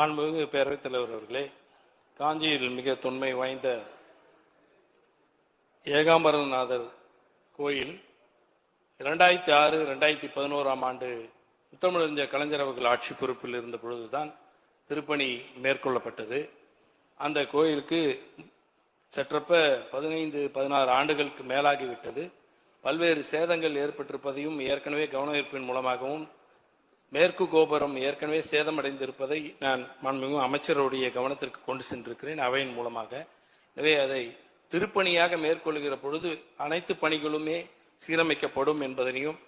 மாண்புமிகு பேரவைத் தலைவர் அவர்களே காஞ்சியில் மிக தொன்மை வாய்ந்த ஏகாம்பரநாதர் கோயில் இரண்டாயிரத்தி ஆறு இரண்டாயிரத்தி பதினோராம் ஆண்டு முத்தமிழறிஞர் கலைஞர் அவர்கள் ஆட்சி பொறுப்பில் இருந்த பொழுதுதான் திருப்பணி மேற்கொள்ளப்பட்டது. அந்த கோயிலுக்கு சற்றப்ப பதினைந்து பதினாறு ஆண்டுகளுக்கு மேலாகிவிட்டது. பல்வேறு சேதங்கள் ஏற்பட்டிருப்பதையும் ஏற்கனவே கவன ஈர்ப்பின் மூலமாகவும் மேற்கு கோபுரம் ஏற்கனவே சேதமடைந்திருப்பதை நான் மாண்புமிகு அமைச்சருடைய கவனத்திற்கு கொண்டு சென்றிருக்கிறேன். அவையின் மூலமாக. எனவே அதை திருப்பணியாக மேற்கொள்கிற பொழுது அனைத்து பணிகளுமே சீரமைக்கப்படும் என்பதனையும்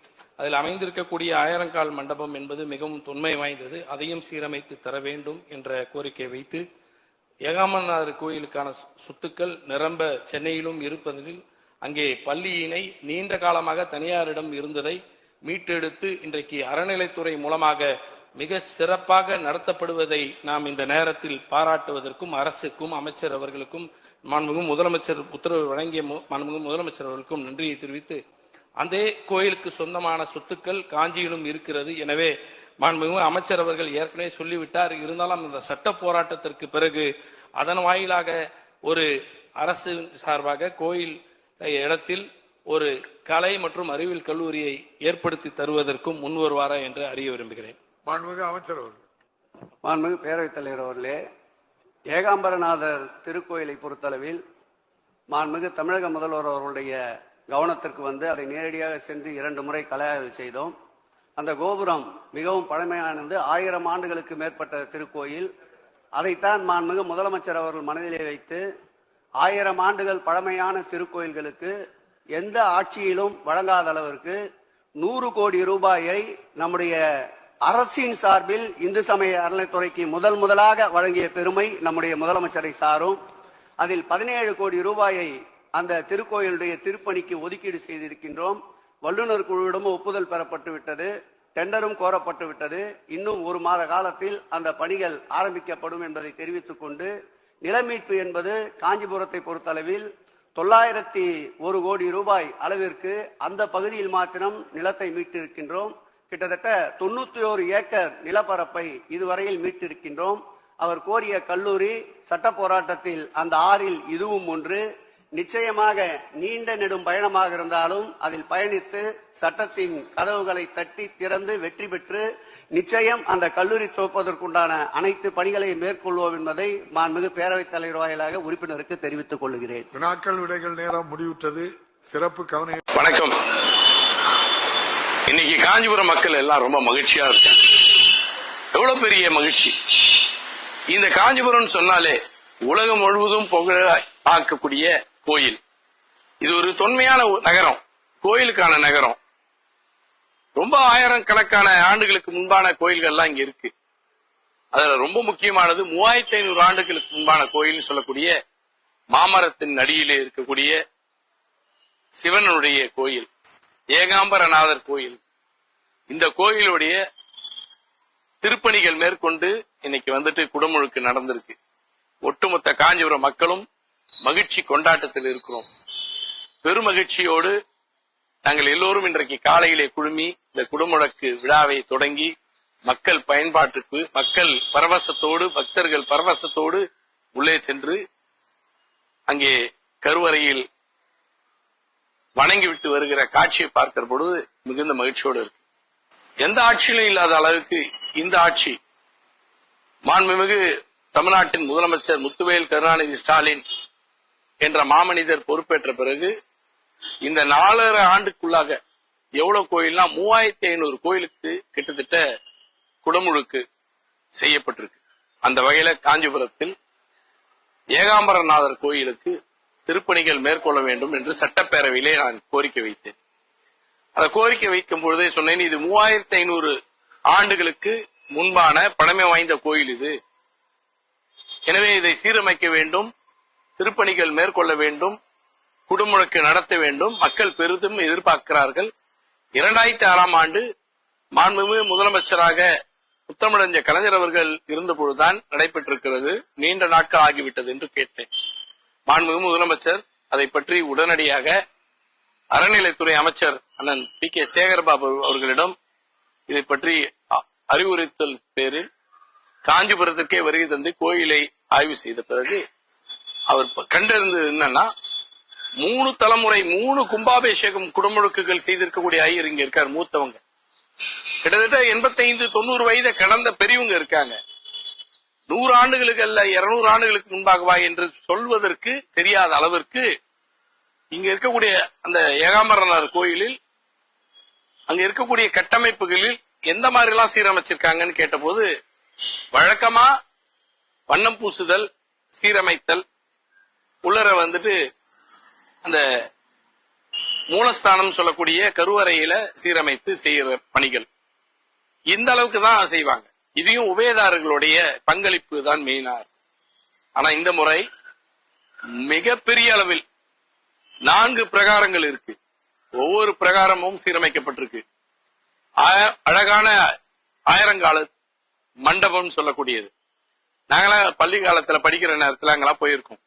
அதில் அமைந்திருக்கக்கூடிய ஆயிரங்கால் மண்டபம் என்பது மிகவும் தொன்மை வாய்ந்தது. அதையும் சீரமைத்து தர வேண்டும் என்ற கோரிக்கை வைத்து ஏகாமநாதர் கோயிலுக்கான சொத்துக்கள் நிரம்ப சென்னையிலும் இருப்பதில் அங்கே பள்ளியினை நீண்ட காலமாக தனியாரிடம் இருந்ததை மீட்டெடுத்து இன்றைக்கு அறநிலைத்துறை மூலமாக மிக சிறப்பாக நடத்தப்படுவதை நாம் இந்த நேரத்தில் பாராட்டுவதற்கும் அரசுக்கும் அமைச்சர் அவர்களுக்கும் மாண்புமிகு முதலமைச்சர் உத்தரவு வழங்கிய மு- மாண்புமிகு முதலமைச்சர் அவர்களுக்கும் நன்றியை தெரிவித்து அந்த கோயிலுக்கு சொந்தமான சொத்துக்கள் காஞ்சியிலும் இருக்கிறது. எனவே மாண்புமிகு அமைச்சர் அவர்கள் ஏற்கனவே சொல்லிவிட்டார். இருந்தாலும் அந்த சட்ட போராட்டத்திற்கு பிறகு அதன் வாயிலாக ஒரு அரசு சார்பாக கோயில் இடத்தில் ஒரு கலை மற்றும் அறிவியல் கல்லூரியை ஏற்படுத்தி தருவதற்கும் முன் வருவாரா என்று அறிய விரும்புகிறேன். மாண்புமிகு அமைச்சர் அவர்கள். மாண்புமிகு பேரவைத் தலைவர் அவர்களே ஏகாம்பரநாதர் திருக்கோயிலை பொறுத்தளவில் மாண்புமிகு தமிழக முதல்வர் அவர்களுடைய கவனத்திற்கு வந்து அதை நேரடியாக சென்று இரண்டு முறை கலாய்வு செய்தோம். அந்த கோபுரம் மிகவும் பழமையானது. ஆயிரம் ஆண்டுகளுக்கு மேற்பட்ட திருக்கோயில். அதைத்தான் மாண்புமிகு முதலமைச்சர் அவர்கள் மனதிலே வைத்து ஆயிரம் ஆண்டுகள் பழமையான திருக்கோயில்களுக்கு எந்த ஆட்சியிலும் வழங்காத அளவிற்கு நூறு கோடி ரூபாயை நம்முடைய அரசின் சார்பில் இந்து சமய அறநிலைத்துறைக்கு முதல் முதலாக வழங்கிய பெருமை நம்முடைய முதலமைச்சரை சாரும். அதில் பதினேழு கோடி ரூபாயை அந்த திருக்கோயிலுடைய திருப்பணிக்கு ஒதுக்கீடு செய்திருக்கின்றோம். வல்லுநர் குழுவிடமும் ஒப்புதல் பெறப்பட்டு விட்டது. டெண்டரும் கோரப்பட்டு விட்டது. இன்னும் ஒரு மாத காலத்தில் அந்த பணிகள் ஆரம்பிக்கப்படும் என்பதை தெரிவித்துக் கொண்டு நிலமீட்பு என்பது காஞ்சிபுரத்தை பொறுத்தளவில் தொள்ளாயிரத்தி ஒரு கோடி ரூபாய் அளவிற்கு அந்த பகுதியில் மாத்திரம் நிலத்தை மீட்டிருக்கின்றோம். கிட்டத்தட்ட தொண்ணூத்தி ஒரு ஏக்கர் நிலப்பரப்பை இதுவரையில் மீட்டிருக்கின்றோம். அவர் கோரிய கல்லூரி சட்ட போராட்டத்தில் அந்த ஆறில் இதுவும் ஒன்று நிச்சயமாக நீண்ட நெடும் பயணமாக இருந்தாலும் அதில் பயணித்து சட்டத்தின் கதவுகளை தட்டி திறந்து வெற்றி பெற்று நிச்சயம் அந்த கல்லூரி துவப்பதற்குண்டான அனைத்து பணிகளையும் மேற்கொள்வோம் என்பதை மாண்புமிகு பேரவைத் தலைவர் வாயிலாக உறுப்பினருக்கு தெரிவித்துக் கொள்கிறேன். வினாக்கள் விடைகள் நேரம் முடிவுற்றது. சிறப்பு கவன வணக்கம். இன்னைக்கு காஞ்சிபுரம் மக்கள் எல்லாம் ரொம்ப மகிழ்ச்சியா இருக்காங்க. எவ்வளவு பெரிய மகிழ்ச்சி. இந்த காஞ்சிபுரம் சொன்னாலே உலகம் முழுவதும் புகழ ஆக்கக்கூடிய கோயில். இது ஒரு தொன்மையான நகரம் கோயிலுக்கான நகரம். ரொம்ப ஆயிரம் கணக்கான ஆண்டுகளுக்கு முன்பான கோயில்கள்லாம் இங்க இருக்கு. அதுல ரொம்ப முக்கியமானது மூவாயிரத்தி ஐநூறு ஆண்டுகளுக்கு முன்பான கோயில்னு சொல்லக்கூடிய மாமரத்தின் அடியிலே இருக்கக்கூடிய சிவனுடைய கோயில் ஏகாம்பரநாதர் கோயில். இந்த கோயிலுடைய திருப்பணிகள் மேற்கொண்டு இன்னைக்கு வந்துட்டு குடமுழுக்கு நடந்திருக்கு. ஒட்டுமொத்த காஞ்சிபுரம் மக்களும் மகிழ்ச்சி கொண்டாட்டத்தில் இருக்கிறோம். பெருமகிழ்ச்சியோடு நாங்கள் எல்லோரும் இன்றைக்கு காலையிலே குழுமி இந்த குடமுழக்கு விழாவை தொடங்கி மக்கள் பயன்பாட்டுக்கு மக்கள் பரவசத்தோடு பக்தர்கள் பரவசத்தோடு உள்ளே சென்று அங்கே கருவறையில் வணங்கிவிட்டு வருகிற காட்சியை பார்க்கிற பொழுது மிகுந்த மகிழ்ச்சியோடு இருக்கு எந்த ஆட்சியிலும் இல்லாத அளவுக்கு இந்த ஆட்சி மாண்புமிகு தமிழ்நாட்டின் முதலமைச்சர் முத்துவேல் கருணாநிதி ஸ்டாலின் என்ற மாமனிதர் பொறுப்பேற்ற பிறகு இந்த நாலரை ஆண்டுக்குள்ளாக எவ்வளவு கோயில்னா மூவாயிரத்தி ஐநூறு கோயிலுக்கு கிட்டத்தட்ட குடமுழுக்கு செய்யப்பட்டிருக்கு. அந்த வகையில காஞ்சிபுரத்தில் ஏகாம்பரநாதர் கோயிலுக்கு திருப்பணிகள் மேற்கொள்ள வேண்டும் என்று சட்டப்பேரவையிலே நான் கோரிக்கை வைத்தேன். அந்த கோரிக்கை வைக்கும் பொழுதே சொன்னேன் இது மூவாயிரத்தி ஐநூறு ஆண்டுகளுக்கு முன்பான பழமை வாய்ந்த கோயில் இது. எனவே இதை சீரமைக்க வேண்டும். திருப்பணிகள் மேற்கொள்ள வேண்டும் குடுமுழக்கு நடத்த வேண்டும் மக்கள் பெரிதும் எதிர்பார்க்கிறார்கள். இரண்டாயிரத்தி ஆறாம் ஆண்டு மாண்புமிகு முதலமைச்சராக முத்தமிழஞ்ச கலைஞர் அவர்கள் இருந்தபொழுதுதான் நடைபெற்றிருக்கிறது. நீண்ட நாட்கள் ஆகிவிட்டது என்று கேட்டேன். மாண்புமிகு முதலமைச்சர் அதை பற்றி உடனடியாக அறநிலைத்துறை அமைச்சர் அண்ணன் பி கே சேகர்பாபு அவர்களிடம் இதை பற்றி அ- அறிவுறுத்தல் பேரில் காஞ்சிபுரத்திற்கே வருகை தந்து கோயிலை ஆய்வு செய்த பிறகு அவர் ப- கண்டறிந்தது என்னன்னா மூணு தலைமுறை மூணு கும்பாபிஷேகம் குடமுழுக்குகள் செய்திருக்கக்கூடிய ஐயர் இங்க இருக்கார் மூத்தவங்க. கிட்டத்தட்ட எண்பத்தைந்து தொண்ணூறு வயதை கடந்த பெரியவங்க இருக்காங்க. நூறு ஆண்டுகளுக்கு அல்ல இருநூறு ஆண்டுகளுக்கு முன்பாகவா என்று சொல்வதற்கு தெரியாத அளவிற்கு இங்க இருக்கக்கூடிய அந்த ஏகாம்பரனார் கோயிலில் அங்க இருக்கக்கூடிய கட்டமைப்புகளில் எந்த மாதிரி எல்லாம் சீரமைச்சிருக்காங்கன்னு கேட்டபோது வழக்கமா வண்ணம் பூசுதல் சீரமைத்தல் உள்ளர வந்துட்டு அந்த மூலஸ்தானம் சொல்லக்கூடிய கருவறையில சீரமைத்து செய்யற பணிகள். இந்த அளவுக்கு தான் செய்வாங்க. இதையும் உபயதாரர்களுடைய பங்களிப்பு தான் மெயினா ஆனா இந்த முறை மிகப்பெரிய அளவில் நான்கு பிரகாரங்கள் இருக்கு. ஒவ்வொரு பிரகாரமும் சீரமைக்கப்பட்டிருக்கு. ஆய- அழகான ஆயிரங்கால மண்டபம் சொல்லக்கூடியது. நாங்களாம் பள்ளி காலத்துல படிக்கிற நேரத்துல அங்கெல்லாம் போயிருக்கோம்.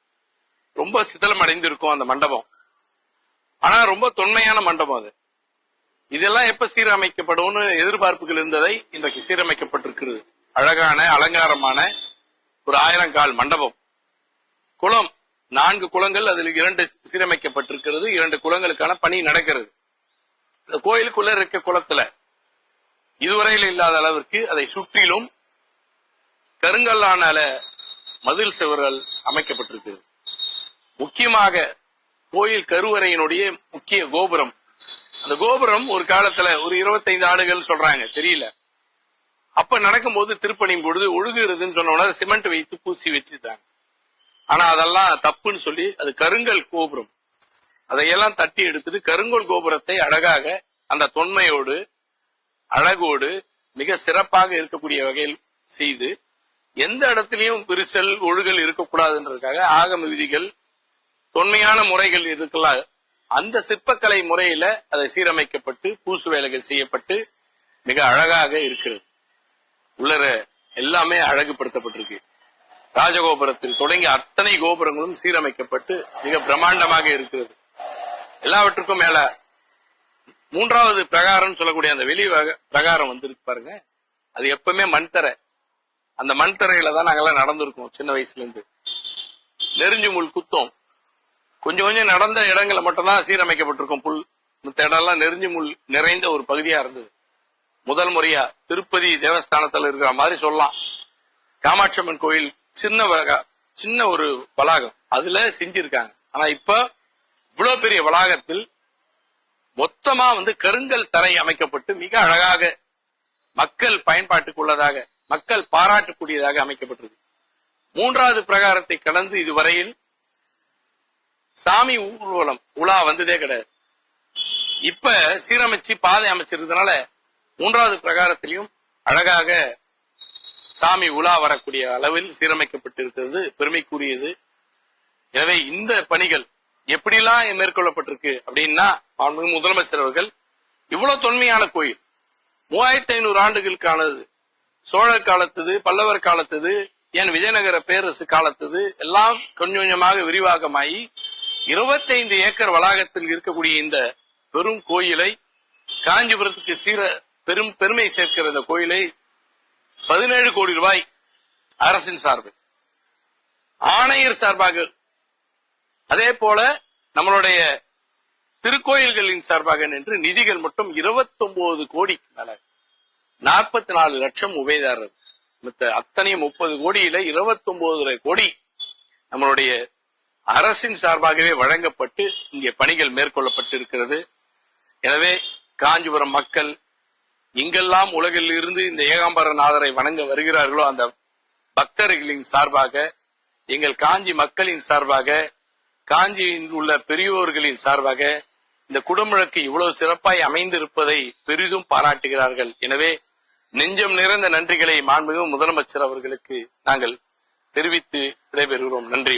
ரொம்ப சிதலம் அடைந்திருக்கும் அந்த மண்டபம். ஆனா ரொம்ப தொன்மையான மண்டபம் அது. இதெல்லாம் எப்ப சீரமைக்கப்படும்னு எதிர்பார்ப்புகள் இருந்ததை இன்றைக்கு சீரமைக்கப்பட்டிருக்கிறது. அழகான அலங்காரமான ஒரு ஆயிரங்கால் மண்டபம். குளம் நான்கு குளங்கள் அதில் இரண்டு சீரமைக்கப்பட்டிருக்கிறது. இரண்டு குளங்களுக்கான பணி நடக்கிறது. இந்த கோயிலுக்குள்ள இருக்க குளத்துல இதுவரையில் இல்லாத அளவிற்கு அதை சுற்றிலும் கருங்கல்லான மதில் சுவர்கள் அமைக்கப்பட்டிருக்கிறது. முக்கியமாக கோயில் கருவறையினுடைய முக்கிய கோபுரம். அந்த கோபுரம் ஒரு காலத்துல ஒரு இருபத்தைந்து ஆடுகள் சொல்றாங்க தெரியல. அப்ப நடக்கும்போது திருப்பணியும் பொழுது ஒழுகுறதுன்னு சொன்ன உடனே சிமெண்ட் வைத்து பூசி வச்சுட்டாங்க. ஆனா அதெல்லாம் தப்புன்னு சொல்லி அது கருங்கல் கோபுரம். அதையெல்லாம் தட்டி எடுத்துட்டு கருங்கல் கோபுரத்தை அழகாக அந்த தொன்மையோடு அழகோடு மிக சிறப்பாக இருக்கக்கூடிய வகையில் செய்து எந்த இடத்துலயும் விரிசல் ஒழுகல் இருக்கக்கூடாதுன்றதுக்காக ஆகம விதிகள் தொன்மையான முறைகள் இருக்கலாம் அந்த சிற்பக்கலை முறையில அதை சீரமைக்கப்பட்டு பூசு வேலைகள் செய்யப்பட்டு மிக அழகாக இருக்கிறது. உள்ளர எல்லாமே அழகுபடுத்தப்பட்டிருக்கு. ராஜகோபுரத்தில் தொடங்கி அத்தனை கோபுரங்களும் சீரமைக்கப்பட்டு மிக பிரம்மாண்டமாக இருக்கிறது. எல்லாவற்றுக்கும் மேல மூன்றாவது பிரகாரம் சொல்லக்கூடிய அந்த வெளி வக- பிரகாரம் வந்திருக்கு பாருங்க. அது எப்பவுமே மண்தரை அந்த மண்தரையில தான் நாங்கெல்லாம் நடந்திருக்கோம் சின்ன வயசுல இருந்து நெருஞ்சு முள் குத்தம். கொஞ்சம் கொஞ்சம் நடந்த இடங்களை மட்டும்தான் சீரமைக்கப்பட்டிருக்கும் புல். மத்த இடம்லாம் நெருஞ்சு முள் நிறைந்த ஒரு பகுதியா இருந்தது. முதல் முறையா திருப்பதி தேவஸ்தானத்துல இருக்கிற மாதிரி சொல்லலாம். காமாட்சி அம்மன் கோயில் சின்ன சின்ன ஒரு வளாகம். அதுல செஞ்சிருக்காங்க. ஆனா இப்ப இவ்வளவு பெரிய வளாகத்தில் மொத்தமா வந்து கருங்கல் தரை அமைக்கப்பட்டு மிக அழகாக மக்கள் பயன்பாட்டுக்கு உள்ளதாக மக்கள் பாராட்டக்கூடியதாக அமைக்கப்பட்டிருக்கு. மூன்றாவது பிரகாரத்தை கடந்து இதுவரையில் சாமி ஊர்வலம் உலா வந்ததே கிடையாது. இப்ப சீரமைச்சு பாதை அமைச்சிருந்ததுனால மூன்றாவது பிரகாரத்திலையும் அழகாக சாமி உலா வரக்கூடிய அளவில் சீரமைக்கப்பட்டிருக்கிறது பெருமைக்குரியது. எனவே இந்த பணிகள் எப்படிலாம் மேற்கொள்ளப்பட்டிருக்கு அப்படின்னா முதலமைச்சர் அவர்கள் இவ்வளவு தொன்மையான கோயில். மூவாயிரத்தி ஐநூறு ஆண்டுகளுக்கானது சோழர் காலத்தது பல்லவர் காலத்தது ஏன் விஜயநகர பேரரசு காலத்தது எல்லாம் கொஞ்சம் கொஞ்சமாக விரிவாகமாயி 25 ஏக்கர் வளாகத்தில் இருக்கக்கூடிய இந்த பெரும் கோயிலை காஞ்சிபுரத்துக்கு சீர பெரும் பெருமை சேர்க்கிற இந்த கோயிலை பதினேழு கோடி ரூபாய் அரசின் சார்பில் ஆணையர் சார்பாக அதே போல நம்மளுடைய திருக்கோயில்களின் சார்பாக நின்று நிதிகள் மட்டும் 29 கோடி மேல நாற்பத்தி நாலு லட்சம் உபயதாரர். மத்த அத்தனையும் முப்பது கோடியில 29 கோடி நம்மளுடைய அரசின் சார்பாகவே வழங்கப்பட்டு இங்கே பணிகள் மேற்கொள்ளப்பட்டு இருக்கிறது எனவே காஞ்சிபுரம் மக்கள் எங்கெல்லாம் உலகில் இருந்து இந்த ஏகாம்பரநாதரை வணங்க வருகிறார்களோ அந்த பக்தர்களின் சார்பாக எங்கள் காஞ்சி மக்களின் சார்பாக காஞ்சியில் உள்ள பெரியோர்களின் சார்பாக இந்த குடமுழக்கு இவ்வளவு சிறப்பாய் அமைந்திருப்பதை பெரிதும் பாராட்டுகிறார்கள். எனவே நெஞ்சம் நிறைந்த நன்றிகளை மாண்புமிகு முதலமைச்சர் அவர்களுக்கு நாங்கள் தெரிவித்து விடைபெறுகிறோம். நன்றி